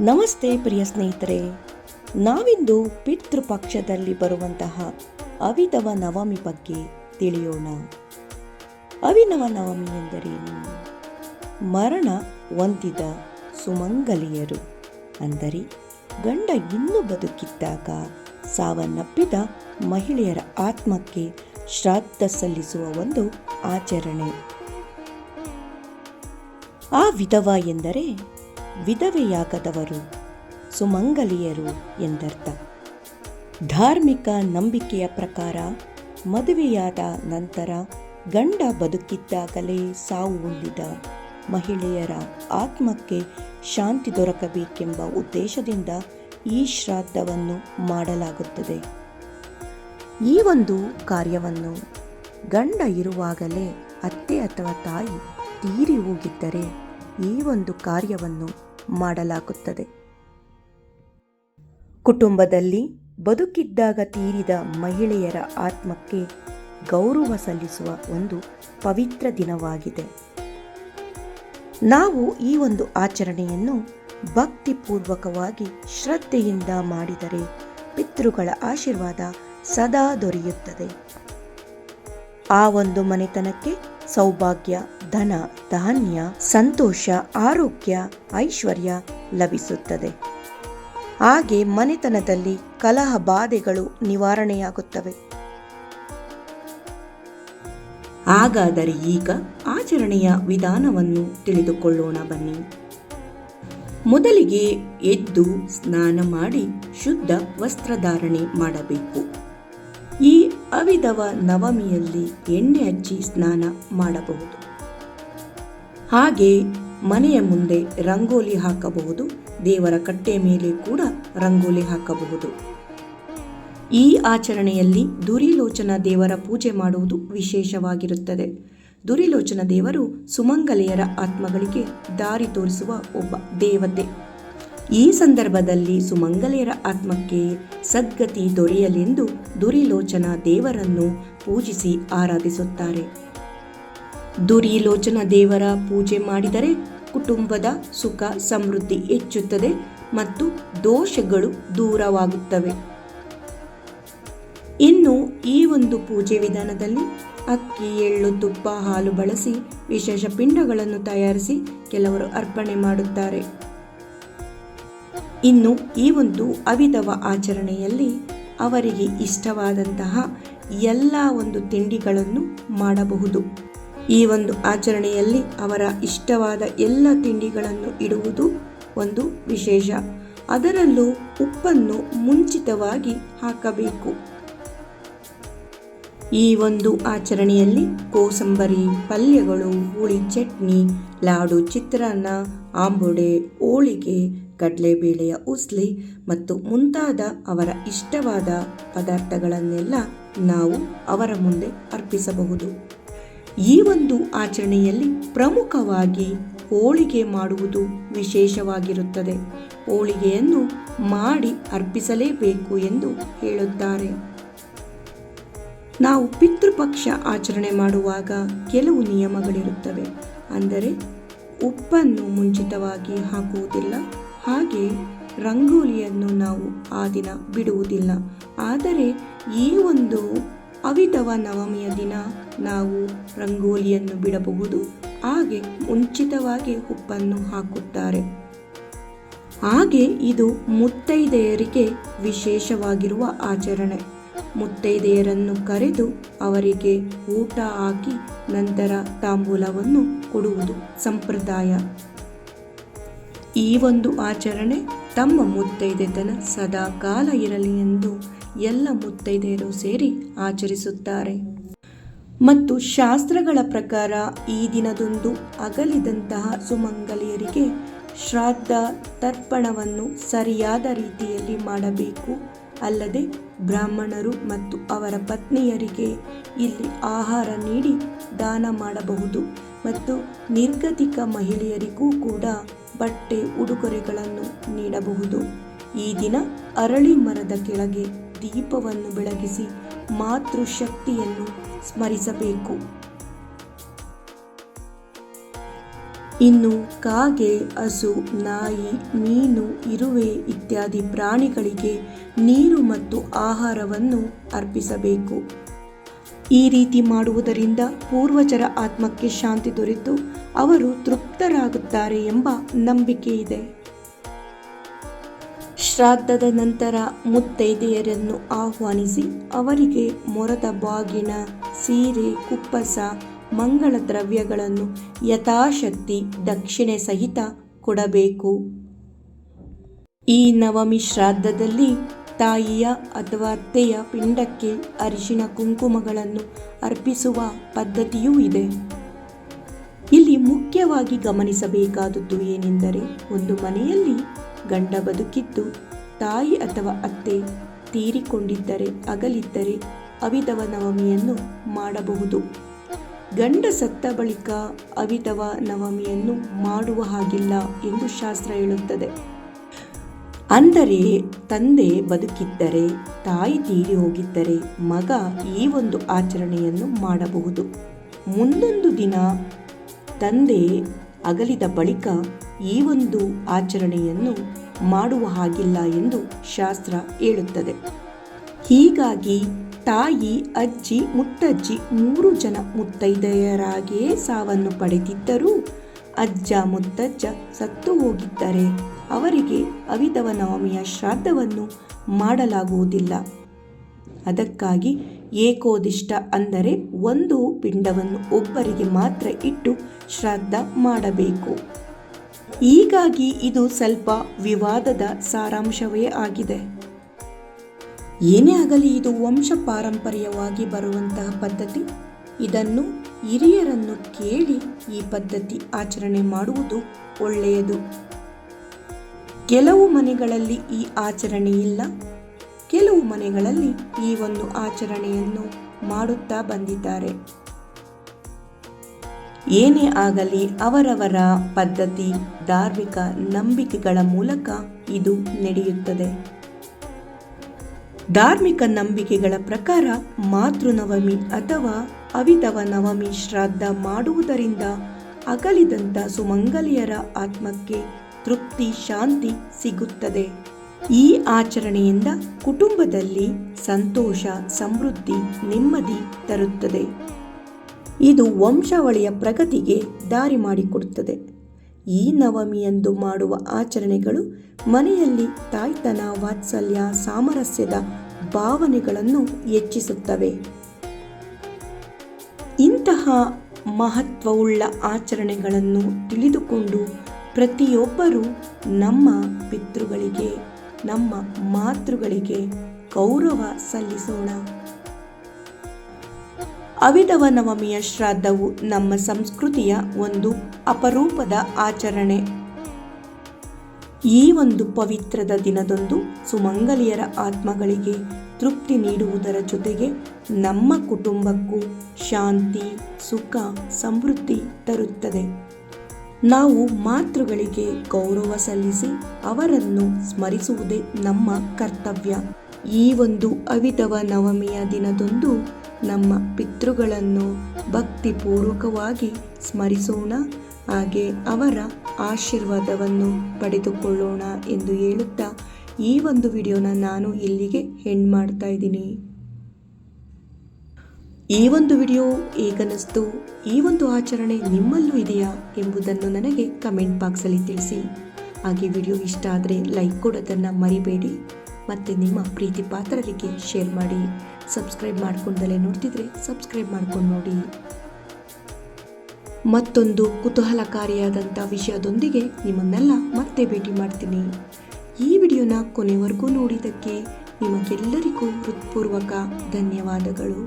ನಮಸ್ತೆ ಪ್ರಿಯ ಸ್ನೇಹಿತರೆ. ನಾವಿಂದು ಪಿತೃಪಕ್ಷದಲ್ಲಿ ಬರುವಂತಹ ಅವಿದವ ನವಮಿ ಬಗ್ಗೆ ತಿಳಿಯೋಣ. ಅವಿನವ ನವಮಿ ಎಂದರೇನು ಮರಣ ಹೊಂದಿದ ಸುಮಂಗಲಿಯರು. ಅಂದರೆ ಗಂಡ ಇನ್ನೂ ಬದುಕಿದ್ದಾಗ ಸಾವನ್ನಪ್ಪಿದ ಮಹಿಳೆಯರ ಆತ್ಮಕ್ಕೆ ಶ್ರಾದ್ದ ಸಲ್ಲಿಸುವ ಒಂದು ಆಚರಣೆ. ಆ ವಿಧವ ಎಂದರೆ ವಿಧವೆಯಾಗದವರು, ಸುಮಂಗಲಿಯರು ಎಂದರ್ಥ. ಧಾರ್ಮಿಕ ನಂಬಿಕೆಯ ಪ್ರಕಾರ, ಮದುವೆಯಾದ ನಂತರ ಗಂಡ ಬದುಕಿದ್ದಾಗಲೇ ಸಾವು ಹೊಂದಿದ ಮಹಿಳೆಯರ ಆತ್ಮಕ್ಕೆ ಶಾಂತಿ ದೊರಕಬೇಕೆಂಬ ಉದ್ದೇಶದಿಂದ ಈ ಶ್ರಾದ್ದವನ್ನು ಮಾಡಲಾಗುತ್ತದೆ. ಈ ಒಂದು ಕಾರ್ಯವನ್ನು ಗಂಡ ಇರುವಾಗಲೇ ಅತ್ತೆ ಅಥವಾ ತಾಯಿ ತೀರಿ ಹೋಗಿದ್ದರೆ ಈ ಒಂದು ಕಾರ್ಯವನ್ನು ಮಾಡಲಾಗುತ್ತದೆ. ಕುಟುಂಬದಲ್ಲಿ ಬದುಕಿದ್ದಾಗ ತೀರಿದ ಮಹಿಳೆಯರ ಆತ್ಮಕ್ಕೆ ಗೌರವ ಸಲ್ಲಿಸುವ ಒಂದು ಪವಿತ್ರ ದಿನವಾಗಿದೆ. ನಾವು ಈ ಒಂದು ಆಚರಣೆಯನ್ನು ಭಕ್ತಿಪೂರ್ವಕವಾಗಿ ಶ್ರದ್ಧೆಯಿಂದ ಮಾಡಿದರೆ ಪಿತೃಗಳ ಆಶೀರ್ವಾದ ಸದಾ ದೊರೆಯುತ್ತದೆ. ಆ ಒಂದು ಮನೆತನಕ್ಕೆ ಸೌಭಾಗ್ಯ ಧನ, ಧಾನ್ಯ, ಸಂತೋಷ, ಆರೋಗ್ಯ, ಐಶ್ವರ್ಯ ಲಭಿಸುತ್ತದೆ. ಹಾಗೆ ಮನೆತನದಲ್ಲಿ ಕಲಹ ಬಾಧೆಗಳು ನಿವಾರಣೆಯಾಗುತ್ತವೆ. ಹಾಗಾದರೆ ಈಗ ಆಚರಣೆಯ ವಿಧಾನವನ್ನು ತಿಳಿದುಕೊಳ್ಳೋಣ ಬನ್ನಿ. ಮೊದಲಿಗೆ ಎದ್ದು ಸ್ನಾನ ಮಾಡಿ ಶುದ್ಧ ವಸ್ತ್ರಧಾರಣೆ ಮಾಡಬೇಕು. ಈ ಅವಿದವ ನವಮಿಯಲ್ಲಿ ಎಣ್ಣೆ ಹಚ್ಚಿ ಸ್ನಾನ ಮಾಡಬಹುದು. ಹಾಗೆ ಮನೆಯ ಮುಂದೆ ರಂಗೋಲಿ ಹಾಕಬಹುದು, ದೇವರ ಕಟ್ಟೆ ಮೇಲೆ ಕೂಡ ರಂಗೋಲಿ ಹಾಕಬಹುದು. ಈ ಆಚರಣೆಯಲ್ಲಿ ದುರಿಲೋಚನ ದೇವರ ಪೂಜೆ ಮಾಡುವುದು ವಿಶೇಷವಾಗಿರುತ್ತದೆ. ದುರಿಲೋಚನ ದೇವರು ಸುಮಂಗಲೆಯರ ಆತ್ಮಗಳಿಗೆ ದಾರಿ ತೋರಿಸುವ ಒಬ್ಬ ದೇವತೆ. ಈ ಸಂದರ್ಭದಲ್ಲಿ ಸುಮಂಗಲೆಯರ ಆತ್ಮಕ್ಕೆ ಸದ್ಗತಿ ದೊರೆಯಲೆಂದು ದುರಿಲೋಚನ ದೇವರನ್ನು ಪೂಜಿಸಿ ಆರಾಧಿಸುತ್ತಾರೆ. ದುರಿಲೋಚನ ದೇವರ ಪೂಜೆ ಮಾಡಿದರೆ ಕುಟುಂಬದ ಸುಖ ಸಮೃದ್ಧಿ ಹೆಚ್ಚುತ್ತದೆ ಮತ್ತು ದೋಷಗಳು ದೂರವಾಗುತ್ತವೆ. ಇನ್ನು ಈ ಒಂದು ಪೂಜೆ ವಿಧಾನದಲ್ಲಿ ಅಕ್ಕಿ, ಎಳ್ಳು, ತುಪ್ಪ, ಹಾಲು ಬಳಸಿ ವಿಶೇಷ ಪಿಂಡಗಳನ್ನು ತಯಾರಿಸಿ ಕೆಲವರು ಅರ್ಪಣೆ ಮಾಡುತ್ತಾರೆ. ಇನ್ನು ಈ ಒಂದು ಅವಿದವ ಆಚರಣೆಯಲ್ಲಿ ಅವರಿಗೆ ಇಷ್ಟವಾದಂತಹ ಎಲ್ಲ ಒಂದು ತಿಂಡಿಗಳನ್ನು ಮಾಡಬಹುದು. ಈ ಒಂದು ಆಚರಣೆಯಲ್ಲಿ ಅವರ ಇಷ್ಟವಾದ ಎಲ್ಲ ತಿಂಡಿಗಳನ್ನು ಇಡುವುದು ಒಂದು ವಿಶೇಷ. ಅದರಲ್ಲೂ ಉಪ್ಪನ್ನು ಮುಂಚಿತವಾಗಿ ಹಾಕಬೇಕು. ಈ ಒಂದು ಆಚರಣೆಯಲ್ಲಿ ಕೋಸಂಬರಿ, ಪಲ್ಯಗಳು, ಹುಳಿ ಚಟ್ನಿ, ಲಾಡು ಚಿತ್ರಾನ್ನ, ಆಂಬೊಡೆ, ಹೋಳಿಗೆ, ಕಡಲೆಬೇಳೆಯ ಉಸ್ಲಿ ಮತ್ತು ಮುಂತಾದ ಅವರ ಇಷ್ಟವಾದ ಪದಾರ್ಥಗಳನ್ನೆಲ್ಲ ನಾವು ಅವರ ಮುಂದೆ ಅರ್ಪಿಸಬಹುದು. ಈ ಒಂದು ಆಚರಣೆಯಲ್ಲಿ ಪ್ರಮುಖವಾಗಿ ಹೋಳಿಗೆ ಮಾಡುವುದು ವಿಶೇಷವಾಗಿರುತ್ತದೆ. ಹೋಳಿಗೆಯನ್ನು ಮಾಡಿ ಅರ್ಪಿಸಲೇಬೇಕು ಎಂದು ಹೇಳುತ್ತಾರೆ. ನಾವು ಪಿತೃಪಕ್ಷ ಆಚರಣೆ ಮಾಡುವಾಗ ಕೆಲವು ನಿಯಮಗಳಿರುತ್ತವೆ. ಅಂದರೆ, ಉಪ್ಪನ್ನು ಮುಂಚಿತವಾಗಿ ಹಾಕುವುದಿಲ್ಲ, ಹಾಗೆ ರಂಗೋಲಿಯನ್ನು ನಾವು ಆ ದಿನ ಬಿಡುವುದಿಲ್ಲ. ಆದರೆ, ಈ ಒಂದು ಅವಿಧವ ನವಮಿಯ ದಿನ ನಾವು ರಂಗೋಲಿಯನ್ನು ಬಿಡಬಹುದು. ಹಾಗೆ ಮುಂಚಿತವಾಗಿ ಉಪ್ಪನ್ನು ಹಾಕುತ್ತಾರೆ. ಹಾಗೆ ಇದು ಮುತ್ತೈದೆಯರಿಗೆ ವಿಶೇಷವಾಗಿರುವ ಆಚರಣೆ. ಮುತ್ತೈದೆಯರನ್ನು ಕರೆದು ಅವರಿಗೆ ಊಟ ಹಾಕಿ ನಂತರ ತಾಂಬೂಲವನ್ನು ಕೊಡುವುದು ಸಂಪ್ರದಾಯ. ಈ ಒಂದು ಆಚರಣೆ ತಮ್ಮ ಮುತ್ತೈದೆತನ ಸದಾ ಕಾಲ ಇರಲಿ ಎಂದು ಎಲ್ಲ ಮುತ್ತೈದೆಯರು ಸೇರಿ ಆಚರಿಸುತ್ತಾರೆ. ಮತ್ತು ಶಾಸ್ತ್ರಗಳ ಪ್ರಕಾರ ಈ ದಿನದಂದು ಅಗಲಿದಂತಹ ಸುಮಂಗಲಿಯರಿಗೆ ಶ್ರಾದ್ದ ತರ್ಪಣವನ್ನು ಸರಿಯಾದ ರೀತಿಯಲ್ಲಿ ಮಾಡಬೇಕು. ಅಲ್ಲದೆ ಬ್ರಾಹ್ಮಣರು ಮತ್ತು ಅವರ ಪತ್ನಿಯರಿಗೆ ಇಲ್ಲಿ ಆಹಾರ ನೀಡಿ ದಾನ ಮಾಡಬಹುದು. ಮತ್ತು ನಿರ್ಗತಿಕ ಮಹಿಳೆಯರಿಗೂ ಕೂಡ ಬಟ್ಟೆ ಉಡುಗೊರೆಗಳನ್ನು ನೀಡಬಹುದು. ಈ ದಿನ ಅರಳಿ ಮರದ ಕೆಳಗೆ ದೀಪವನ್ನು ಬೆಳಗಿಸಿ ಮಾತೃಶಕ್ತಿಯನ್ನು ಸ್ಮರಿಸಬೇಕು. ಇನ್ನು ಕಾಗೆ, ಹಸು, ನಾಯಿ, ಮೀನು, ಇರುವೆ ಇತ್ಯಾದಿ ಪ್ರಾಣಿಗಳಿಗೆ ನೀರು ಮತ್ತು ಆಹಾರವನ್ನು ಅರ್ಪಿಸಬೇಕು. ಈ ರೀತಿ ಮಾಡುವುದರಿಂದ ಪೂರ್ವಜರ ಆತ್ಮಕ್ಕೆ ಶಾಂತಿ ದೊರೆತು ಅವರು ತೃಪ್ತರಾಗುತ್ತಾರೆ ಎಂಬ ನಂಬಿಕೆ ಇದೆ ಶ್ರಾದ್ದದ ನಂತರ ಮುತ್ತೈದೆಯರನ್ನು ಆಹ್ವಾನಿಸಿ ಅವರಿಗೆ ಮೊರದ ಬಾಗಿನ, ಸೀರೆ, ಕುಪ್ಪಸ, ಮಂಗಳ ದ್ರವ್ಯಗಳನ್ನು ಯಥಾಶಕ್ತಿ, ದಕ್ಷಿಣೆ ಸಹಿತ ಕೊಡಬೇಕು. ಈ ನವಮಿ ಶ್ರಾದ್ದದಲ್ಲಿ ತಾಯಿಯ ಅಥವಾ ಅತ್ತೆಯ ಪಿಂಡಕ್ಕೆ ಅರಿಶಿನ ಕುಂಕುಮಗಳನ್ನು ಅರ್ಪಿಸುವ ಪದ್ಧತಿಯೂ ಇದೆ. ಇಲ್ಲಿ ಮುಖ್ಯವಾಗಿ ಗಮನಿಸಬೇಕಾದದ್ದು ಏನೆಂದರೆ, ಒಂದು ಮನೆಯಲ್ಲಿ ಗಂಡ ಬದುಕಿದ್ದು ತಾಯಿ ಅಥವಾ ಅತ್ತೆ ತೀರಿಕೊಂಡಿದ್ದರೆ, ಅಗಲಿದ್ದರೆ ಅವಿದವ ನವಮಿಯನ್ನು ಮಾಡಬಹುದು. ಗಂಡ ಸತ್ತ ಬಳಿಕ ಅವಿದವ ನವಮಿಯನ್ನು ಮಾಡುವ ಹಾಗಿಲ್ಲ ಎಂದು ಶಾಸ್ತ್ರ ಹೇಳುತ್ತದೆ. ಅಂದರೆ ತಂದೆ ಬದುಕಿದ್ದರೆ, ತಾಯಿ ತೀರಿ ಹೋಗಿದ್ದರೆ ಮಗ ಈ ಒಂದು ಆಚರಣೆಯನ್ನು ಮಾಡಬಹುದು. ಮುಂದೊಂದು ದಿನ ತಂದೆ ಅಗಲಿದ ಬಳಿಕ ಈ ಒಂದು ಆಚರಣೆಯನ್ನು ಮಾಡುವ ಹಾಗಿಲ್ಲ ಎಂದು ಶಾಸ್ತ್ರ ಹೇಳುತ್ತದೆ. ಹೀಗಾಗಿ ತಾಯಿ, ಅಜ್ಜಿ, ಮುತ್ತಜ್ಜಿ ಮೂರು ಜನ ಮುತ್ತೈದೆಯರಾಗಿಯೇ ಸಾವನ್ನು ಪಡೆದಿದ್ದರೂ ಅಜ್ಜ, ಮುತ್ತಜ್ಜ ಸತ್ತು ಹೋಗಿದ್ದರೆ ಅವರಿಗೆ ಅವಿತವ ನವಮಿಯ ಶ್ರಾದ್ದವನ್ನು ಮಾಡಲಾಗುವುದಿಲ್ಲ. ಅದಕ್ಕಾಗಿ ಏಕೋದಿಷ್ಟ ಅಂದರೆ ಒಂದು ಪಿಂಡವನ್ನು ಒಬ್ಬರಿಗೆ ಮಾತ್ರ ಇಟ್ಟು ಶ್ರಾದ್ದ ಮಾಡಬೇಕು. ಹೀಗಾಗಿ ಇದು ಸ್ವಲ್ಪ ವಿವಾದದ ಸಾರಾಂಶವೇ ಆಗಿದೆ. ಏನೇ ಆಗಲಿ ಇದು ವಂಶ ಪಾರಂಪರ್ಯವಾಗಿ ಬರುವಂತಹ ಪದ್ಧತಿ. ಇದನ್ನು ಹಿರಿಯರನ್ನು ಕೇಳಿ ಈ ಪದ್ಧತಿ ಆಚರಣೆ ಮಾಡುವುದು ಒಳ್ಳೆಯದು. ಕೆಲವು ಮನೆಗಳಲ್ಲಿ ಈ ಆಚರಣೆ ಇಲ್ಲ. ಕೆಲವು ಮನೆಗಳಲ್ಲಿ ಈ ಒಂದು ಆಚರಣೆಯನ್ನು ಮಾಡುತ್ತಾ ಬಂದಿದ್ದಾರೆ. ಏನೇ ಆಗಲಿ ಅವರವರ ಪದ್ಧತಿ, ಧಾರ್ಮಿಕ ನಂಬಿಕೆಗಳ ಮೂಲಕ ಇದು ನಡೆಯುತ್ತದೆ. ಧಾರ್ಮಿಕ ನಂಬಿಕೆಗಳ ಪ್ರಕಾರ ಮಾತೃನವಮಿ ಅಥವಾ ಅವಿತವ ನವಮಿ ಶ್ರಾದ್ದ ಮಾಡುವುದರಿಂದ ಅಗಲಿದಂಥ ಸುಮಂಗಲಿಯರ ಆತ್ಮಕ್ಕೆ ತೃಪ್ತಿ, ಶಾಂತಿ ಸಿಗುತ್ತದೆ. ಈ ಆಚರಣೆಯಿಂದ ಕುಟುಂಬದಲ್ಲಿ ಸಂತೋಷ, ಸಮೃದ್ಧಿ, ನೆಮ್ಮದಿ ತರುತ್ತದೆ. ಇದು ವಂಶಾವಳಿಯ ಪ್ರಗತಿಗೆ ದಾರಿ ಮಾಡಿಕೊಡುತ್ತದೆ. ಈ ನವಮಿಯಂದು ಮಾಡುವ ಆಚರಣೆಗಳು ಮನೆಯಲ್ಲಿ ತಾಯ್ತನ ವಾತ್ಸಲ್ಯ ಸಾಮರಸ್ಯದ ಭಾವನೆಗಳನ್ನು ಹೆಚ್ಚಿಸುತ್ತವೆ. ಇಂತಹ ಮಹತ್ವವುಳ್ಳ ಆಚರಣೆಗಳನ್ನು ತಿಳಿದುಕೊಂಡು ಪ್ರತಿಯೊಬ್ಬರೂ ನಮ್ಮ ಪಿತೃಗಳಿಗೆ, ನಮ್ಮ ಮಾತೃಗಳಿಗೆ ಗೌರವ ಸಲ್ಲಿಸೋಣ. ಅವಿಧವ ನವಮಿಯ ಶ್ರಾದ್ದವು ನಮ್ಮ ಸಂಸ್ಕೃತಿಯ ಒಂದು ಅಪರೂಪದ ಆಚರಣೆ. ಈ ಒಂದು ಪವಿತ್ರದ ದಿನದಂದು ಸುಮಂಗಲಿಯರ ಆತ್ಮಗಳಿಗೆ ತೃಪ್ತಿ ನೀಡುವುದರ ಜೊತೆಗೆ ನಮ್ಮ ಕುಟುಂಬಕ್ಕೂ ಶಾಂತಿ, ಸುಖ, ಸಮೃದ್ಧಿ ತರುತ್ತದೆ. ನಾವು ಮಾತೃಗಳಿಗೆ ಗೌರವ ಸಲ್ಲಿಸಿ ಅವರನ್ನು ಸ್ಮರಿಸುವುದೇ ನಮ್ಮ ಕರ್ತವ್ಯ. ಈ ಒಂದು ಅವಿದವ ನವಮಿಯ ದಿನದಂದು ನಮ್ಮ ಪಿತೃಗಳನ್ನು ಭಕ್ತಿಪೂರ್ವಕವಾಗಿ ಸ್ಮರಿಸೋಣ, ಹಾಗೆ ಅವರ ಆಶೀರ್ವಾದವನ್ನು ಪಡೆದುಕೊಳ್ಳೋಣ ಎಂದು ಹೇಳುತ್ತಾ ಈ ಒಂದು ವಿಡಿಯೋನ ನಾನು ಇಲ್ಲಿಗೆ ಹೆಂಡ್ ಮಾಡ್ತಾ ಇದ್ದೀನಿ. ಈ ಒಂದು ವಿಡಿಯೋ ಹೇಗನ್ನಿಸ್ತು ಈ ಒಂದು ಆಚರಣೆ ನಿಮ್ಮಲ್ಲೂ ಇದೆಯಾ ಎಂಬುದನ್ನು ನನಗೆ ಕಮೆಂಟ್ ಬಾಕ್ಸಲ್ಲಿ ತಿಳಿಸಿ. ಹಾಗೆ ವಿಡಿಯೋ ಇಷ್ಟ ಆದರೆ ಲೈಕ್ ಕೊಡೋದನ್ನು ಮರಿಬೇಡಿ, ಮತ್ತು ನಿಮ್ಮ ಪ್ರೀತಿ ಪಾತ್ರರಿಗೆ ಶೇರ್ ಮಾಡಿ. ಸಬ್ಸ್ಕ್ರೈಬ್ ಮಾಡ್ಕೊಂಡಲೇ ನೋಡ್ತಿದ್ರೆ ಸಬ್ಸ್ಕ್ರೈಬ್ ಮಾಡ್ಕೊಂಡು ನೋಡಿ. ಮತ್ತೊಂದು ಕುತೂಹಲಕಾರಿಯಾದಂಥ ವಿಷಯದೊಂದಿಗೆ ನಿಮ್ಮನ್ನೆಲ್ಲ ಮತ್ತೆ ಭೇಟಿ ಮಾಡ್ತೀನಿ. ಈ ವಿಡಿಯೋನ ಕೊನೆವರೆಗೂ ನೋಡಿದ್ದಕ್ಕೆ ನಿಮಗೆಲ್ಲರಿಗೂ ಹೃತ್ಪೂರ್ವಕ ಧನ್ಯವಾದಗಳು.